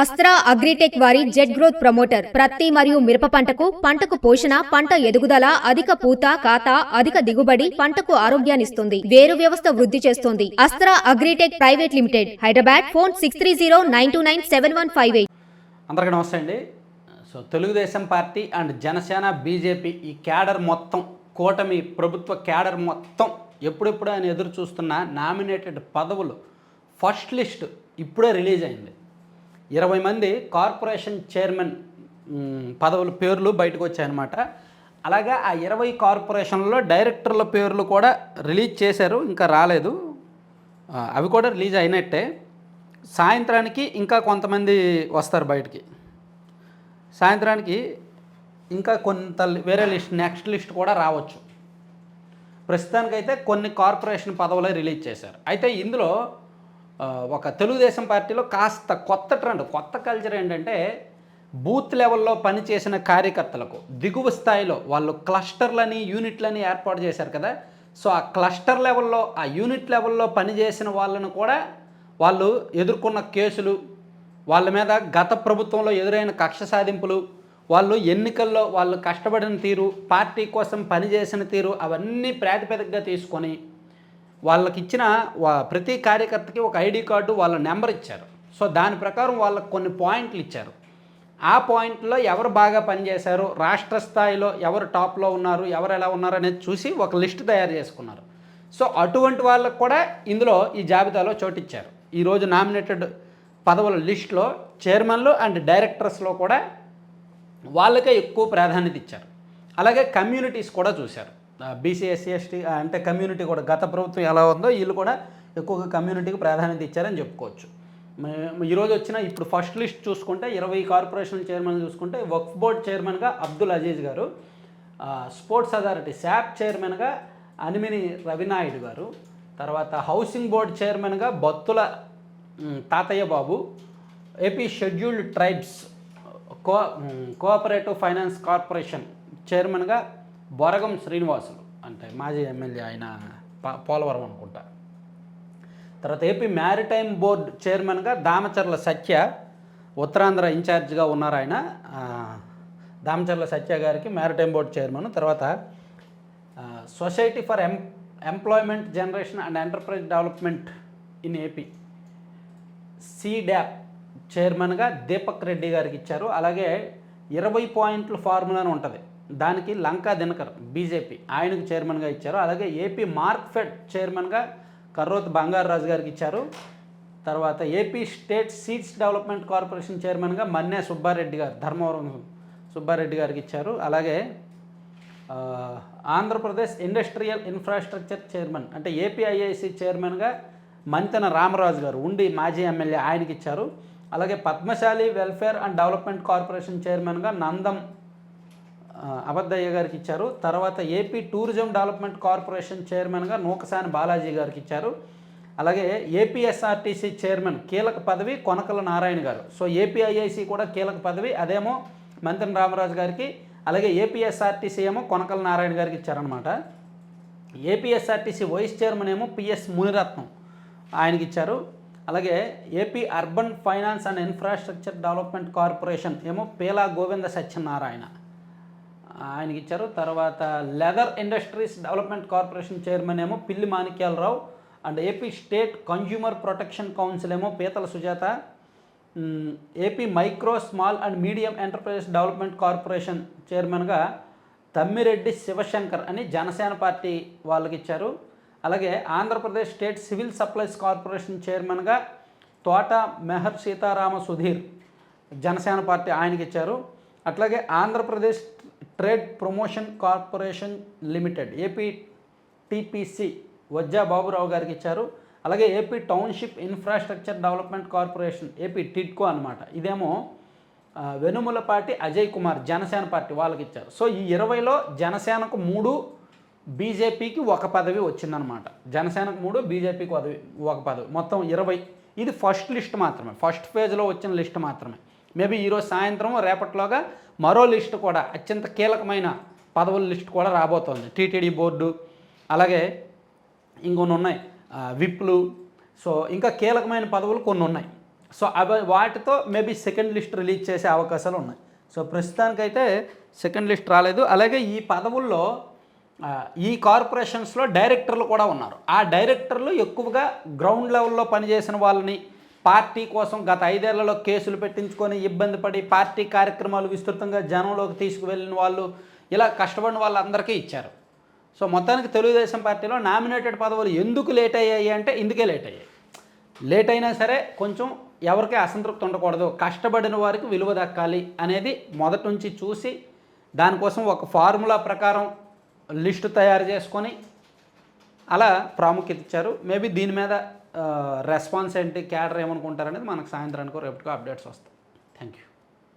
Astra agritech వారి jet growth promoter ప్రత్తి మరియు మిరప పంటకు పంటకు పోషణ పంట ఎదుగుదల అధిక పూత కాత అధిక దిగుబడి పంటకు ఆరోగ్యాన్నిస్తుంది వేరు వ్యవస్థ వృద్ధి చేస్తుంది. Astra Agritech private limited Hyderabad phone six three zero nine two nine seven one five eight. అందరికీ నమస్తే అండి. So Telugu Desam party and Janasena BJP ఈ క్యాడర్ మొత్తం కూటమి ప్రభుత్వ క్యాడర్ మొత్తం ఎప్పుడెప్పుడు ఆయన ఎదురు చూస్తున్న నామినేటెడ్ పదవులు ఫస్ట్ లిస్ట్ ఇప్పుడే రిలీజ్ అయింది. ఇరవై మంది కార్పొరేషన్ చైర్మన్ పదవుల పేర్లు బయటకు వచ్చాయన్నమాట. అలాగే ఆ ఇరవై కార్పొరేషన్లో డైరెక్టర్ల పేర్లు కూడా రిలీజ్ చేశారు ఇంకా రాలేదు. అవి కూడా రిలీజ్ అయినట్టే. సాయంత్రానికి ఇంకా కొంతమంది వస్తారు బయటికి. సాయంత్రానికి ఇంకా కొంత వేరే లిస్ట్ నెక్స్ట్ లిస్ట్ కూడా రావచ్చు. ప్రస్తుతానికైతే కొన్ని కార్పొరేషన్ పదవులే రిలీజ్ చేశారు. అయితే ఇందులో ఒక తెలుగుదేశం పార్టీలో కాస్త కొత్త ట్రెండ్ కొత్త కల్చర్ ఏంటంటే బూత్ లెవెల్లో పనిచేసిన కార్యకర్తలకు దిగువ స్థాయిలో వాళ్ళు క్లస్టర్లని యూనిట్లని ఏర్పాటు చేశారు కదా. సో ఆ క్లస్టర్ లెవెల్లో ఆ యూనిట్ లెవెల్లో పనిచేసిన వాళ్ళను కూడా వాళ్ళు ఎదుర్కొన్న కేసులు వాళ్ళ మీద గత ప్రభుత్వంలో ఎదురైన కక్ష సాధింపులు వాళ్ళు ఎన్నికల్లో వాళ్ళు కష్టపడిన తీరు పార్టీ కోసం పనిచేసిన తీరు అవన్నీ ప్రాతిపదికగా తీసుకొని వాళ్ళకి ఇచ్చిన ప్రతి కార్యకర్తకి ఒక ఐడి కార్డు వాళ్ళ నెంబర్ ఇచ్చారు. సో దాని ప్రకారం వాళ్ళకి కొన్ని పాయింట్లు ఇచ్చారు. ఆ పాయింట్లో ఎవరు బాగా పనిచేశారు రాష్ట్ర స్థాయిలో ఎవరు టాప్లో ఉన్నారు ఎవరు ఎలా ఉన్నారు అనేది చూసి ఒక లిస్ట్ తయారు చేసుకున్నారు. సో అటువంటి వాళ్ళకు కూడా ఇందులో ఈ జాబితాలో చోటిచ్చారు. ఈరోజు నామినేటెడ్ పదవుల లిస్ట్లో చైర్మన్లు అండ్ డైరెక్టర్స్లో కూడా వాళ్ళకే ఎక్కువ ప్రాధాన్యత ఇచ్చారు. అలాగే కమ్యూనిటీస్ కూడా చూశారు. బీసీ ఎస్సీ ఎస్టీ అంటే కమ్యూనిటీ కూడా గత ప్రభుత్వం ఎలా ఉందో వీళ్ళు కూడా ఎక్కువగా కమ్యూనిటీకి ప్రాధాన్యత ఇచ్చారని చెప్పుకోవచ్చు. ఈరోజు వచ్చిన ఇప్పుడు ఫస్ట్ లిస్ట్ చూసుకుంటే ఇరవై కార్పొరేషన్ చైర్మన్ చూసుకుంటే వక్ఫ్ బోర్డ్ చైర్మన్గా అబ్దుల్ అజీజ్ గారు స్పోర్ట్స్ అథారిటీ శాప్ చైర్మన్గా అనిమిని రవినాయుడు గారు తర్వాత హౌసింగ్ బోర్డ్ చైర్మన్గా Battula Tatayya Babu AP scheduled tribes co cooperative finance corporation చైర్మన్గా బొరగం శ్రీనివాసులు అంటే మాజీ ఎమ్మెల్యే ఆయన ప- పోలవరం అనుకుంటా. తర్వాత ఏపీ మ్యారిటైమ్ బోర్డ్ చైర్మన్గా దామచర్ల సత్య ఉత్తరాంధ్ర ఇన్ఛార్జ్గా ఉన్నారు ఆయన. దామచర్ల సత్య గారికి మ్యారిటైమ్ బోర్డ్ చైర్మన్. తర్వాత society for em employment generation and enterprise development in AP SEEDAP చైర్మన్గా దీపక్ రెడ్డి గారికి ఇచ్చారు. అలాగే ఇరవై పాయింట్ల ఫార్ములా అని ఉంటుంది. దానికి లంకా దినకర్ బీజేపీ ఆయనకు చైర్మన్గా ఇచ్చారు. అలాగే ఏపీ మార్క్ఫెడ్ చైర్మన్గా కర్రోత్ బంగారరాజు గారికి ఇచ్చారు. తర్వాత AP state seeds development corporation చైర్మన్గా మన్నే సుబ్బారెడ్డి గారు ధర్మవరం సుబ్బారెడ్డి గారికి ఇచ్చారు. అలాగే ఆంధ్రప్రదేశ్ ఇండస్ట్రియల్ ఇన్ఫ్రాస్ట్రక్చర్ చైర్మన్ అంటే ఏపీఐఐసి చైర్మన్గా మంతెన రామరాజు గారు ఉండి మాజీ ఎమ్మెల్యే ఆయనకి ఇచ్చారు. అలాగే Padmashali welfare and development corporation చైర్మన్గా నందం అబద్దయ్య గారికి ఇచ్చారు. తర్వాత ఏపీ టూరిజం డెవలప్మెంట్ కార్పొరేషన్ చైర్మన్గా నూకసాని బాలాజీ గారికి ఇచ్చారు. అలాగే ఏపీఎస్ఆర్టీసీ చైర్మన్ కీలక పదవి కొనకల నారాయణ గారు. సో ఏపీఐఐసి కూడా కీలక పదవి. అదేమో మంత్రి రామరాజు గారికి అలాగే ఏపీఎస్ఆర్టీసీ ఏమో కొనకల నారాయణ గారికి ఇచ్చారనమాట ఏపీఎస్ఆర్టీసీ వైస్ చైర్మన్ ఏమో పిఎస్ మునిరత్నం ఆయనకి ఇచ్చారు. అలాగే AP urban finance and infrastructure development corporation ఏమో పేలా గోవింద సత్యనారాయణ. ఆయనకి ఇచ్చారు తర్వాత leather industries development corporation chairman ఏమో Pilli Manikyalarao and AP state consumer protection council ఏమో Peetala Sujatha. AP micro small and medium enterprises development corporation చైర్మన్గా తమ్మిరెడ్డి శివశంకర్ అని జనసేన పార్టీ వాళ్ళకి ఇచ్చారు అలాగే Andhra Pradesh state civil supplies corporation చైర్మన్గా తోట మెహర్ సీతారామ సుధీర్ జనసేన పార్టీ ఆయనకి ఇచ్చారు అట్లాగే Andhra Pradesh trade promotion corporation limited AP TPC Vajja Baburao గారికి ఇచ్చారు. అలాగే AP township infrastructure development corporation AP TIDCO అనమాట ఇదేమో ఆ, వెనుములపాటి అజయ్ కుమార్ జనసేన పార్టీ వాళ్ళకి ఇచ్చారు. సో ఈ ఇరవైలో జనసేనకు మూడు బీజేపీకి ఒక పదవి వచ్చిందనమాట జనసేనకు మూడు బీజేపీకి పదవి ఒక పదవి. మొత్తం ఇరవై. ఇది ఫస్ట్ లిస్ట్ మాత్రమే. ఫస్ట్ ఫేజ్లో వచ్చిన లిస్ట్ మాత్రమే. మేబీ ఈరోజు సాయంత్రం రేపట్లోగా మరో లిస్ట్ కూడా అత్యంత కీలకమైన పదవుల లిస్ట్ కూడా రాబోతోంది. టీటీడీ బోర్డు అలాగే ఇంకొన్ని ఉన్నాయి. విప్లు సో ఇంకా కీలకమైన పదవులు కొన్ని ఉన్నాయి. సో అవి వాటితో మేబీ సెకండ్ లిస్ట్ రిలీజ్ చేసే అవకాశాలు ఉన్నాయి. సో ప్రస్తుతానికైతే సెకండ్ లిస్ట్ రాలేదు. అలాగే ఈ పదవుల్లో ఈ కార్పొరేషన్స్లో డైరెక్టర్లు కూడా ఉన్నారు. ఆ డైరెక్టర్లు ఎక్కువగా గ్రౌండ్ లెవెల్లో పనిచేసిన వాళ్ళని పార్టీ కోసం గత ఐదేళ్ళలో కేసులు పెట్టించుకొని ఇబ్బంది పడి పార్టీ కార్యక్రమాలు విస్తృతంగా జనంలోకి తీసుకువెళ్ళిన వాళ్ళు ఇలా కష్టపడిన వాళ్ళందరికీ ఇచ్చారు. సో మొత్తానికి తెలుగుదేశం పార్టీలో నామినేటెడ్ పదవులు ఎందుకు లేట్ అయ్యాయి అంటే ఇందుకే లేట్ అయ్యాయి. లేట్ అయినా సరే కొంచెం ఎవరికి అసంతృప్తి ఉండకూడదు. కష్టపడిన వారికి విలువ దక్కాలి అనేది మొదటి నుంచి చూసి దానికోసం ఒక ఫార్ములా ప్రకారం లిస్టు తయారు చేసుకొని అలా ప్రాముఖ్యత ఇచ్చారు. మేబీ దీని మీద రెస్పాన్స్ ఏంటి? క్యాడర్ ఏమనుకుంటారనేది మనకు సాయంత్రానికి రేపటికో అప్డేట్స్ వస్తాయి. Thank you